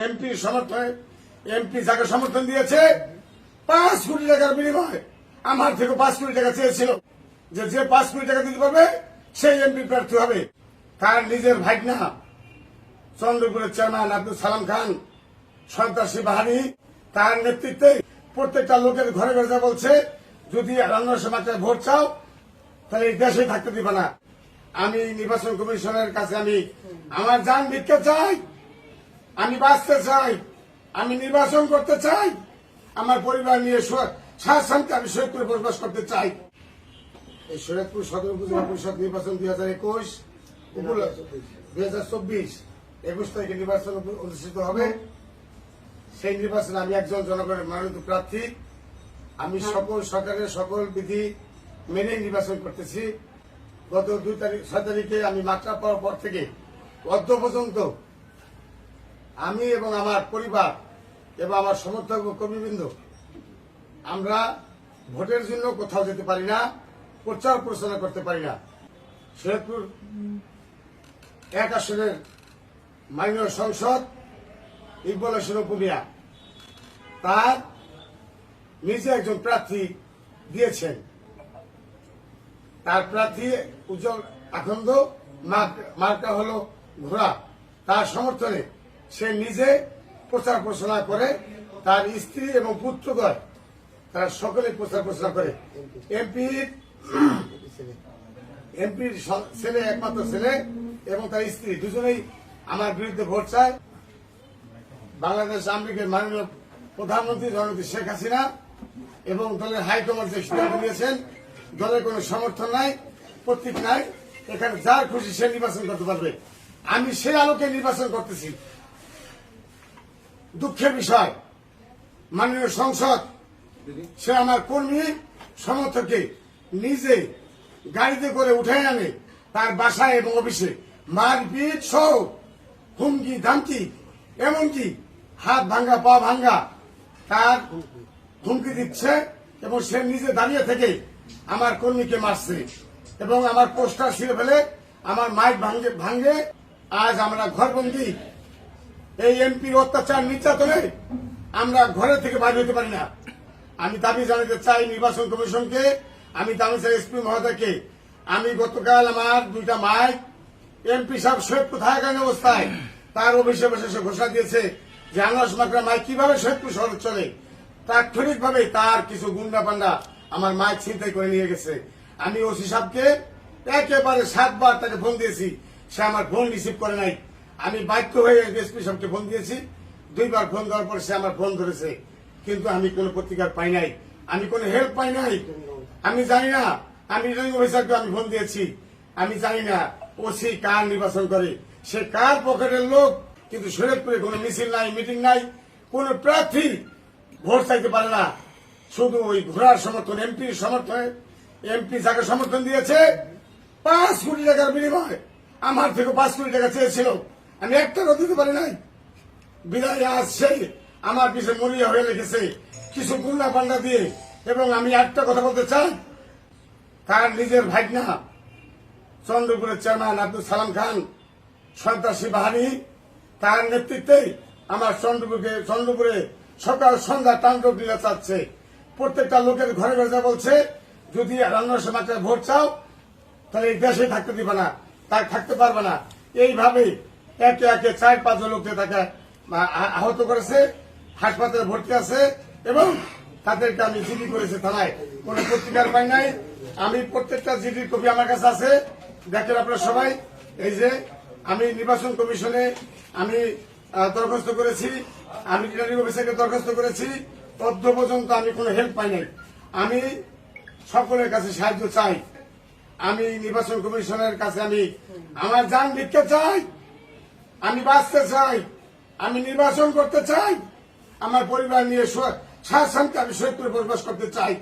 এমপির সমর্থনে, এমপি যাকে সমর্থন দিয়েছে, পাঁচ কোটি টাকার বিনিময়ে, আমার থেকে পাঁচ কোটি টাকা চেয়েছিল যে যে পাঁচ কোটি টাকা দিতে পারবে, সেই এমপি প্রার্থী হবে। তার নিজের ভাগনা চন্দ্রপুরের চেয়ারম্যান আব্দুল সালাম খান, সন্ত্রাসী বাহিনী, তার নেতৃত্বে প্রত্যেকটা লোকের ঘরে ঘরে যা বলছে, যদি রান্নার সমাজটায় ভোট চাও, তাহলে এই দেশে থাকতে দিবে না। আমি নির্বাচন কমিশনের কাছে আমি আমার যান ভিক্ষা চাই আমি বাঁচতে চাই আমি নির্বাচন করতে চাই আমার পরিবার নিয়ে শান্তি আমি সৈয়দপুরে বসবাস করতে চাই। এই সৈয়দপুর সদর উপজেলা পরিষদ নির্বাচন দুই হাজার একুশ দুই হাজার চব্বিশ একুশ তারিখে নির্বাচন অনুষ্ঠিত হবে। সেই নির্বাচনে আমি একজন জনগণের মনোনীত প্রার্থী। আমি সকল সরকারের সকল বিধি মেনে নির্বাচন করতেছি। গত দুই তারিখ ছয় তারিখে আমি মাত্রা পাওয়ার পর থেকে অদ্য পর্যন্ত আমি এবং আমার পরিবার এবং আমার সমর্থক কর্মীবৃন্দ, আমরা ভোটের জন্য কোথাও যেতে পারি না, প্রচার প্রচারণা করতে পারি না। সৈয়দপুর এক আসনের মাইনর সংসদ ইকবাল হোসেন উপমিয়া তার নিজে একজন প্রার্থী দিয়েছেন। তার প্রার্থী উজ্জ্বল আখন্দ মার্কা হলো ঘোড়া। তার সমর্থনে সে নিজে প্রচার প্রচারণা করে, তার স্ত্রী এবং পুত্রদ্বয় তারা সকলে প্রচার প্রচারণা করে। এমপির এমপির ছেলে, একমাত্র ছেলে এবং তার স্ত্রী, দুজনেই আমার বিরুদ্ধে ভোট চায়। বাংলাদেশ আমেরিকার মাননীয় প্রধানমন্ত্রী জননেত্রী শেখ হাসিনা এবং দলের হাইকমান্ড যে সিদ্ধান্ত নিয়েছেন, দলের কোনো সমর্থন নাই, প্রতীক নাই। এখানে যার খুশি সে নির্বাচন করতে পারবে। আমি সেই আলোকে নির্বাচন করতেছি। দুঃখের বিষয়। মাননীয় সংসদ সে আমার কর্মী সমর্থকে নিজে গাড়িতে করে উঠে আনে তার বাসায় এবং অফিসে। মারপিট সহ হুমকি ধামকি এমনকি হাত ভাঙ্গা পা ভাঙ্গা তার হুমকি দিচ্ছে এবং সে নিজে দাঁড়িয়ে থেকে আমার কর্মীকে মারছে এবং আমার পোস্টার ছিঁড়ে ফেলে আমার মাইক ভাঙ্গে ভাঙ্গে আজ আমরা ঘরবন্দি এই এমপির অত্যাচার, নির্যাতনে আমরা ঘরে থেকে বাইরে হতে পারি না। আমি দাবি জানাতে চাই নির্বাচন কমিশনকে, আমি দাবি চাই এসপি মহোদয়কে। আমি গতকাল আমার দুইটা মাইক, এমপি সাহেব সৈয়দপুর থাকাকালীন অবস্থায়? তার অফিসে বসে সে ঘোষণা দিয়েছে যে আনারস মাকড়া মাইক কীভাবে সৈয়দপুর শহরে চলে? তাৎক্ষণিকভাবে তার কিছু গুন্ডা পান্ডা আমার মাইক ছিনতাই করে নিয়ে গেছে। আমি ওসি সাহেবকে একেবারে সাতবার তাকে ফোন দিয়েছি। সে আমার ফোন রিসিভ করে নাই। আমি বাধ্য হয়ে এসপি সাহেবকে ফোন দিয়েছি। দুইবার ফোন দেওয়ার পর সে আমার ফোন ধরেছে। কিন্তু আমি কোনো প্রতিকার পাই নাই। আমি কোনো হেল্প পাই নাই। আমি জানি না। আমি রিটার্নিং অফিসারকে আমি ফোন দিয়েছি। আমি জানি না ওসি কার নির্বাচন করে। সে কার পকেটের লোক? কিন্তু শরীয়তপুরে কোনো মিছিল নাই মিটিং নাই। কোন প্রার্থী ভোট চাইতে পারে না। শুধু ওই ঘোড়ার সমর্থন, এমপির সমর্থনে। এমপি যাকে সমর্থন দিয়েছে, পাঁচ কোটি টাকার বিনিময়ে। আমার থেকে পাঁচ কোটি টাকা চেয়েছিল। আমি এক টাকা দিতে পারি নাই। বিদায় আসছে আমার পিছনে মরিয়া হয়ে লেগেছে। কিছু গুন্ডা পান্ডা দিয়ে এবং আমি একটা কথা বলতে চাই। তার নিজের ভাগনা চন্দ্রপুরের চেয়ারম্যান আব্দুল সালাম খান, সন্ত্রাসী বাহিনী, তার নেতৃত্বে আমার চন্দ্রপুরকে চন্দ্রপুরে সকাল সন্ধ্যা তাণ্ডব লীলা চাচ্ছে। প্রত্যেকটা লোকের ঘরে ঘরে যা বলছে, যদি রান্নার সমাজটায় ভোট চাও, তাহলে এই দেশে থাকতে দিবে না, তাই থাকতে পারবে না। এইভাবে একে একে চার পাঁচজন লোককে তাকে আহত করেছে, হাসপাতালে ভর্তি আছে এবং তাদেরকে আমি জিডি করেছি থানায়। কোন পত্রিকার পাই নাই। আমি প্রত্যেকটা জিডির কপি আমার কাছে আছে। দেখেন আপনারা সবাই, এই যে আমি নির্বাচন কমিশনে আমি দরখাস্ত করেছি, আমি রিটার্নিং অফিসারকে দরখাস্ত করেছি। তথ্য পর্যন্ত আমি কোনো হেল্প পাই নাই। আমি সকলের কাছে সাহায্য চাই। আমি নির্বাচন কমিশনের কাছে আমি আমার যান ভিক্ষা চাই। আমি বাঁচতে চাই, আমি নির্বাচন করতে চাই, আমার পরিবার নিয়ে শান্তি আমি সৈকুরে বসবাস করতে চাই।